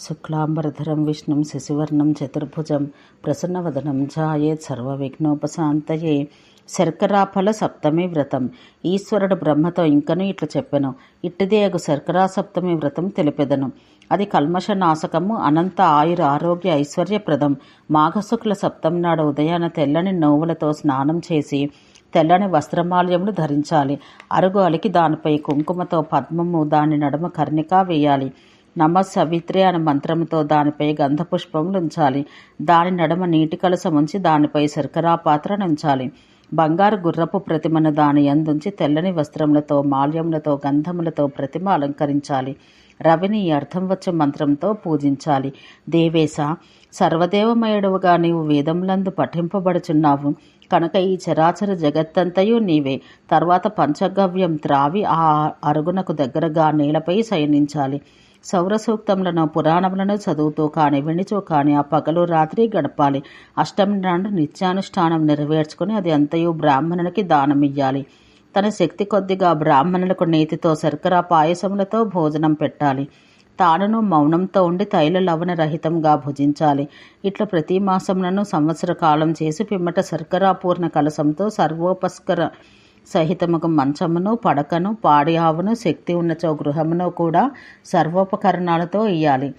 శుక్లాంబరధరం విష్ణుం శశివర్ణం చతుర్భుజం ప్రసన్నవదనం ఝాయేత్ సర్వవిఘ్నోపశాంతయే. శర్కరాఫల సప్తమి వ్రతం. ఈశ్వరుడు బ్రహ్మతో ఇంకను ఇట్లు చెప్పెను. ఇట్టిదేగు శర్కరా సప్తమి వ్రతం తెలిపెదను. అది కల్మష నాశకము అనంత ఆయుర ఆరోగ్య ఐశ్వర్యప్రదం. మాఘశుక్ల సప్తం నాడు ఉదయాన తెల్లని నోవులతో స్నానం చేసి తెల్లని వస్త్రమాల్యములు ధరించాలి. అరుగు అలికి దానిపై కుంకుమతో పద్మము దాని నడుమ కర్ణిక వేయాలి. నమ సవిత్రి అనే మంత్రంతో దానిపై గంధపుష్పములు ఉంచాలి దాని నడుమ నీటి కలసం ఉంచి దానిపై శర్కరా పాత్ర ఉంచాలి బంగారు గుర్రపు ప్రతిమను దాని ఎందుంచి తెల్లని వస్త్రములతో మాల్యములతో గంధములతో ప్రతిమ అలంకరించాలి. రవిని అర్థం వచ్చే మంత్రంతో పూజించాలి. దేవేశ సర్వదేవమయుడుగా నీవు వేదములందు పఠింపబడుచున్నావు. కనుక ఈ చరాచర జగత్తంతయు నీవే. తర్వాత పంచగవ్యం త్రావి ఆ అరుగునకు దగ్గరగా నేలపై శయనించాలి. సౌర సూక్తములను పురాణములను చదువుతూ కానీ వినిచో కానీ ఆ పగలు రాత్రి గడపాలి. అష్టమి నాడు నిత్యానుష్ఠానం నెరవేర్చుకుని అది అంతయు బ్రాహ్మణునికి దానమియ్యాలి. తన శక్తి కొద్దిగా బ్రాహ్మణులకు నేతితో శర్కర పాయసములతో భోజనం పెట్టాలి. తానును మౌనంతో ఉండి తైల లవణ రహితంగా భుజించాలి. ఇట్లా ప్రతి మాసములను సంవత్సర కాలం చేసి పిమ్మట శర్కరా పూర్ణ కలసంతో సర్వోపస్కర సహితముకు మంచమును పడకను పాడి ఆవును శక్తి ఉన్నచో గృహమును కూడా సర్వోపకరణాలతో ఇయ్యాలి.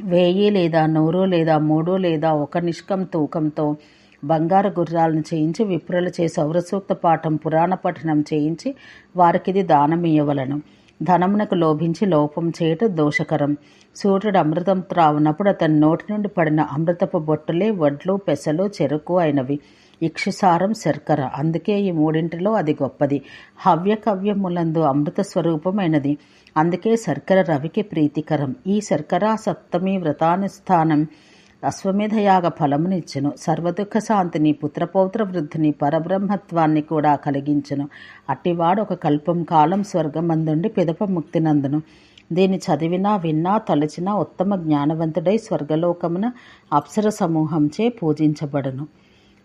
వేయి లేదా నూరు లేదా మూడు లేదా ఒక నిష్కం తూకంతో బంగారు గుర్రాలను చేయించి విప్రులు చేసి సౌరసూక్త పాఠం పురాణ పఠనం చేయించి వారికిది దానమియ్యవలను ధనమునకు లోభించి లోపం చేయట దోషకరం. సూర్యుడు అమృతం త్రావునప్పుడు అతని నోటి నుండి పడిన అమృతపు బొట్టులే వడ్లు పెసలు చెరుకు అయినవి. ఇక్షుసారం శర్కర. అందుకే ఈ మూడింటిలో అది గొప్పది. హవ్యకవ్యములందు అమృత స్వరూపమైనది. అందుకే శర్కర రవికి ప్రీతికరం. ఈ శర్కర సప్తమి వ్రతానుష్ఠానం అశ్వమేధయాగ ఫలమునిచ్చును. సర్వదుఃఖ శాంతిని పుత్రపౌత్ర వృద్ధిని పరబ్రహ్మత్వాన్ని కూడా కలిగించును. అట్టివాడు ఒక కల్పం కాలం స్వర్గమందుండి పిదప ముక్తినందును. దీన్ని చదివినా విన్నా తలచినా ఉత్తమ జ్ఞానవంతుడై స్వర్గలోకమున అప్సర సమూహంచే పూజించబడును.